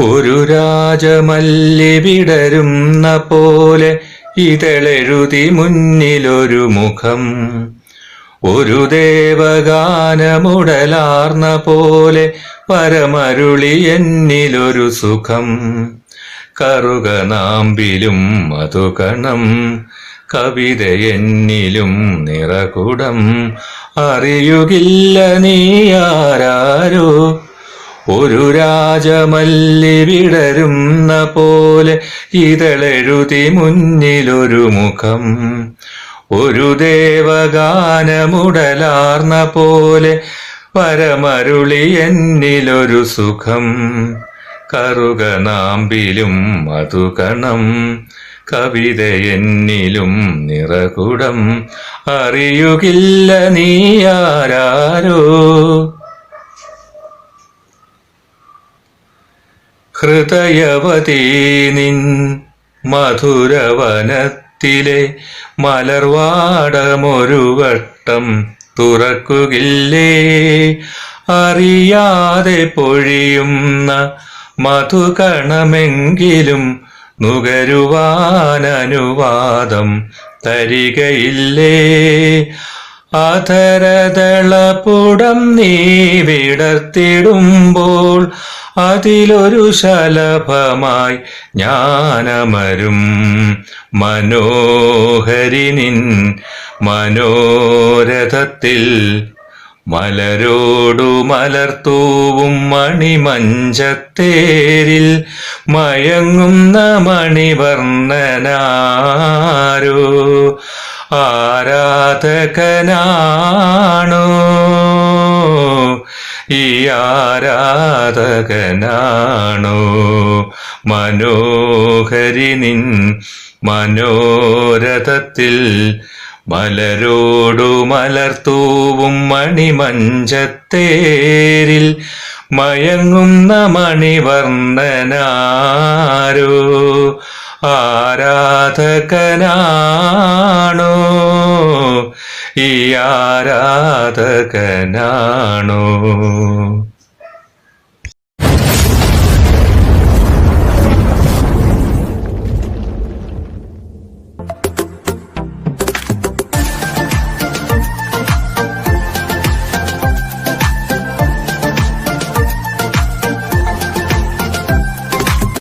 ഒരു രാജമല്ലി വിടരുന്ന പോലെ ഇതളെഴുതി മുന്നിലൊരു മുഖം. ഒരു ദേവഗാനമുടലാർന്ന പോലെ പരമരുളി എന്നിലൊരു സുഖം. കറുക നാമ്പിലും മധുകണം കവിത എന്നിലും നിറകുടം. അറിയുകില്ല നീ ആരാരോ ഒരു രാജമല്ലി വിടരുന്ന പോലെ ഇതളെഴുതി മുന്നിലൊരു മുഖം. ഒരു ദേവഗാനമുടലാർന്ന പോലെ പരമരുളി എന്നിലൊരു സുഖം. കറുക നാമ്പിലും മധുകണം കവിത എന്നിലും നിറകുടം. അറിയുകില്ല നീ ആരാരോ? ഹൃദയവതീ നിൻ മധുരവനത്തിലെ മലർവാടമൊരു വട്ടം തുറക്കുകില്ലേ? അറിയാതെ പൊഴിയുന്ന മധുകണമെങ്കിലും നുകരുവാനനുവാദം തരികയില്ലേ? അധരതളപുടം നീ വിടർത്തിടുമ്പോൾ അതിലൊരു ശലഭമായി ജ്ഞാനമരും. മനോഹരിനിൻ മനോരഥത്തിൽ മലരോടു മലർത്തൂവും മണിമഞ്ചത്തേരിൽ മയങ്ങുന്ന മണിവർണനാരോ? ആരാധകനാണോ? ഈ ആരാധകനാണു? മനോഹരി നിൻ മനോരഥത്തിൽ മലരോടു മലർത്തൂവും മണിമഞ്ചത്തേരിൽ മയങ്ങുന്ന മണിവർണനാരോ? ആരാധകനാണോ? ഈ ആരാധകനാണോ?